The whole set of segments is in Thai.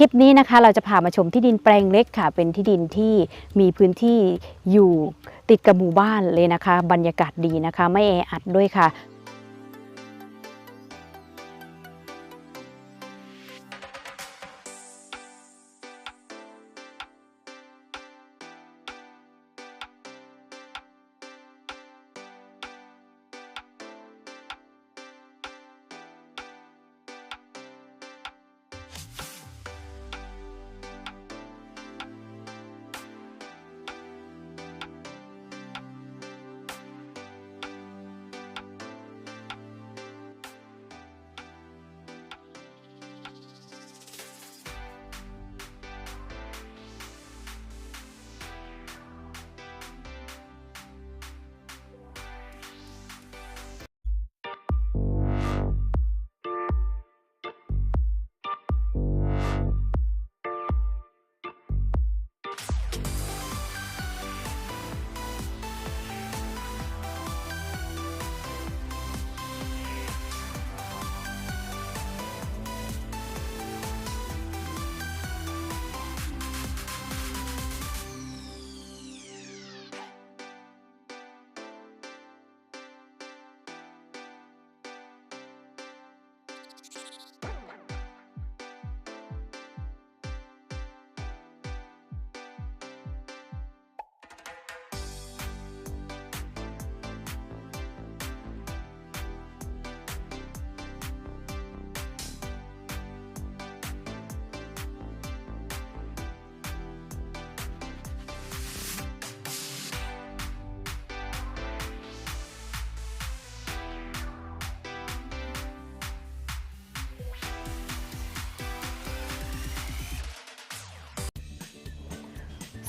คลิปนี้นะคะเราจะพามาชมที่ดินแปลงเล็กค่ะ เป็นที่ดินที่มีพื้นที่อยู่ติดกับหมู่บ้านเลยนะคะ บรรยากาศดีนะคะ ไม่แออัดด้วยค่ะ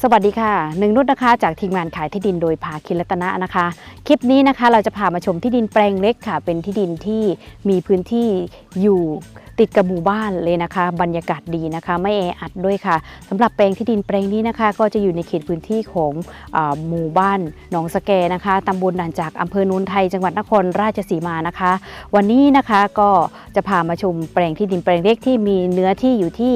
สวัสดีค่ะหนึ่งนุชนะคะจากทีมงานขายที่ดินโดยภาคิรัตนะนะคะ คลิปนี้นะคะเราจะพามาชมที่ดินแปลงเล็กค่ะ เป็นที่ดินที่มีพื้นที่อยู่ ติดกับหมู่บ้านเลยนะคะ บรรยากาศดีนะคะ ไม่แออัดด้วยค่ะสำหรับแปลงที่ดินแปลงนี้นะคะ ก็จะอยู่ในเขตพื้นที่ของอหมู่บ้านหนองสแกนะคะตำบลด่านจากอำเภอโนนไทย จังหวัดนครราชสีมานะคะ วันนี้นะคะก็จะพามาชมแปลงที่ดินแปลงเล็กที่มีเนื้อที่อยู่ที่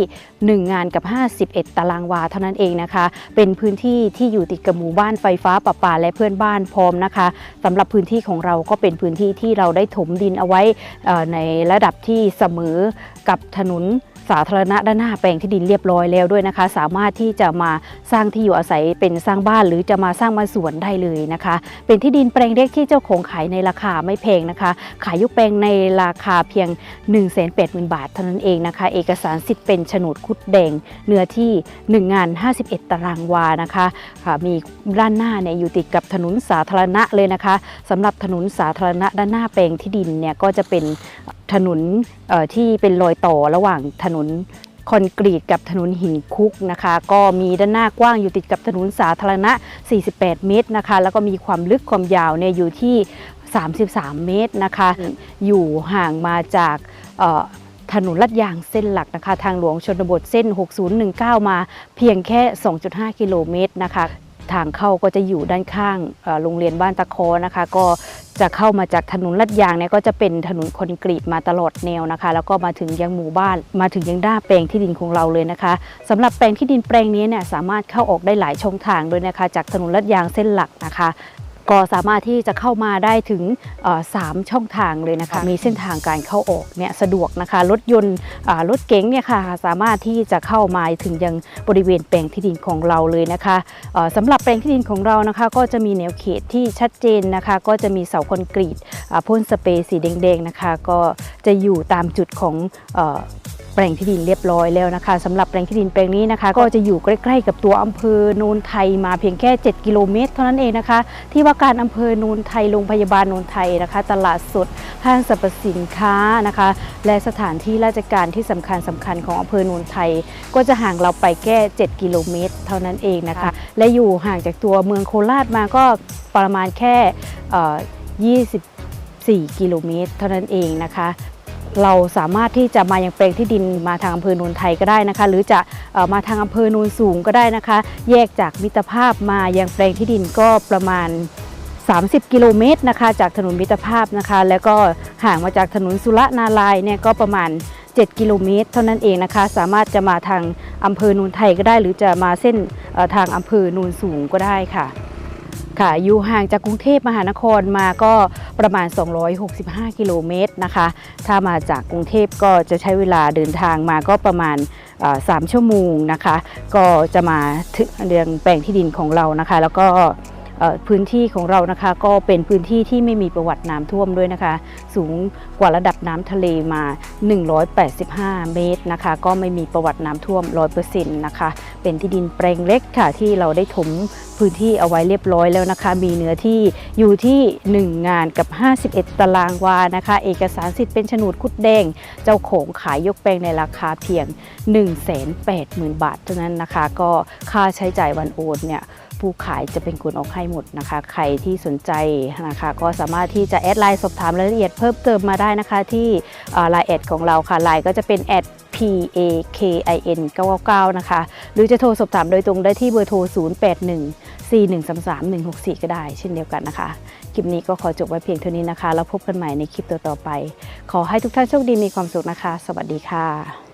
1 งานกับ 51 ตารางวาเท่านั้นเองนะคะ เป็นพื้นที่ที่อยู่ติดกับหมู่บ้านไฟฟ้าประปาและเพื่อนบ้านพร้อมนะคะสำหรับพื้นที่ของเราก็เป็นพื้นที่ที่เราได้ถมดินเอาไว้ในระดับที่เสมอกับถนน สาธารณะด้านหน้าแปลงที่ดินเรียบร้อยแล้วด้วยนะคะ สามารถที่จะมาสร้างที่อยู่อาศัยเป็นสร้างบ้านหรือจะมาสร้างมาสวนได้เลยนะคะ เป็นที่ดินแปลงเล็กที่เจ้าของขายในราคาไม่แพงนะคะ ขายยกแปลงในราคาเพียง 1 8 0 0 0 0 บาทเท่านั้นเองนะคะ เอกสารสิทธิ์เป็นโฉนดคุดแดงเนื้อที่ 1 งาน 51 ตารางวานะคะค่ะมีด้านหน้าเนี่ยอยู่ติดกับถนนสาธารณะเลยนะคะสำหรับถนนสาธารณะด้านหน้าแปลงที่ดินเนี่ยก็จะเป็นถนนเอ่อที่เป็นรอยต่อระหว่างถนนนคอนกรีตกับถนนหินคุกนะคะ ก็มีด้านหน้ากว้างอยู่ติดกับถนนสาธารณะ 48 เมตรนะคะ แล้วก็มีความลึกความยาวเนี่ยอยู่ที่ 33 เมตรนะคะ อยู่ห่างมาจากถนนลาดยางเส้นหลักนะคะ ทางหลวงชนบทเส้น 6019 มาเพียงแค่ 2.5 กิโลเมตรนะคะ ทางเข้าก็จะอยู่ด้านข้างโรงเรียนบ้านตะคอนะคะ ก็ จะเข้ามาจากถนนลาดยางเนี่ยก็จะเป็นถนนคอนกรีตมาตลอดแนวนะคะ แล้วก็มาถึงยังหมู่บ้านมาถึงยังด้าแปลงที่ดินของเราเลยนะคะสำหรับแปลงที่ดินแปลงนี้เนี่ยสามารถเข้าออกได้หลายช่องทางด้วยนะคะ จากถนนลาดยางเส้นหลักนะคะ ก็สามารถที่จะเข้ามาได้ถึงเอ่อสามช่องทางเลยนะคะ มีเส้นทางการเข้าออกเนี่ยสะดวกนะคะ รถยนต์อ่ารถเก๋งเนี่ยค่ะสามารถที่จะเข้ามาถึงยังบริเวณแปลงที่ดินของเราเลยนะคะเอ่อสำหรับแปลงที่ดินของเรานะคะ ก็จะมีแนวเขตที่ชัดเจนนะคะ ก็จะมีเสาคอนกรีตอ่าพ่นสเปรย์สีแดงๆนะคะ ก็จะอยู่ตามจุดของเอ่อ แปลงที่ดินเรียบร้อยแล้วนะคะสำหรับแปลงที่ดินแปลงนี้นะคะ ก็จะอยู่ใกล้ ๆ กับตัวอำเภอโนนไทยมาเพียงแค่ 7 กิโลเมตร เท่านั้นเองนะคะ ที่ว่าการอำเภอโนนไทยโรงพยาบาลโนนไทยนะคะ ตลาดสดห้างสรรพสินค้านะคะ และสถานที่ราชการที่สำคัญสำคัญของอำเภอโนนไทย ก็จะห่างเราไปแค่ 7 กิโลเมตร เท่านั้นเองนะคะ และอยู่ห่างจากตัวเมืองโคราชมาก็ประมาณแค่24กิโลเมตร เท่านั้นเองนะคะ เราสามารถที่จะมายังแปลงที่ดินมาทางอำเภอโนนไทยก็ได้นะคะ หรือจะออมาทางอำเภอโนนสูงก็ได้นะคะ แยกจากมิตรภาพมายังแปลงที่ดินก็ประมาณ 30 กิโลเมตรนะคะ จากถนนมิตรภาพนะคะ แล้วก็ห่างมาจากถนนสุรนารายเนี่ยก็ประมาณ 7 กิโลเมตร เท่านั้นเองนะคะ สามารถจะมาทางอำเภอนูนไทยก็ได้ หรือจะมาเส้นทางอำเภอนูนสูงก็ได้ค่ะ ค่ะอยู่ห่างจากกรุงเทพมหานครมาก็ประมาณ 265 กิโลเมตรนะคะ ถ้ามาจากกรุงเทพก็จะใช้เวลาเดินทางมาก็ประมาณ 3 ชั่วโมงนะคะ ก็จะมาถึงเรื่องแปลงที่ดินของเรานะคะ แล้วก็ พื้นที่ของเรานะคะ ก็เป็นพื้นที่ที่ไม่มีประวัติน้ำท่วมด้วยนะคะ สูงกว่าระดับน้ำทะเลมา 185 เมตรนะคะ ก็ไม่มีประวัติน้ำท่วม 100%นะคะ เป็นที่ดินแปลงเล็กค่ะที่เราได้ถมพื้นที่เอาไว้เรียบร้อยแล้วนะคะ มีเนื้อที่อยู่ที่ 1 งานกับ 51 ตารางวานะคะ เอกสารสิทธิ์เป็นโฉนดคุดแดง เจ้าของขายยกแปลงในราคาเพียง 180,000 บาทเท่านั้นนะคะ ก็ค่าใช้จ่ายวันโอนเนี่ย ผู้ขายจะเป็นคนออกให้หมดนะคะ ใครที่สนใจนะคะก็สามารถที่จะแอดไลน์สอบถามรายละเอียดเพิ่มเติมมาได้นะคะที่ไลน์แอดของเราค่ะไลน์ก็จะเป็นแอด P A K I N 99นะคะ หรือจะโทรสอบถามโดยตรงได้ที่เบอร์โทร 081 4133 164 ก็ได้เช่นเดียวกันนะคะ คลิปนี้ก็ขอจบไว้เพียงเท่านี้นะคะ แล้วพบกันใหม่ในคลิปต่อๆไป ขอให้ทุกท่านโชคดีมีความสุขนะคะ สวัสดีค่ะ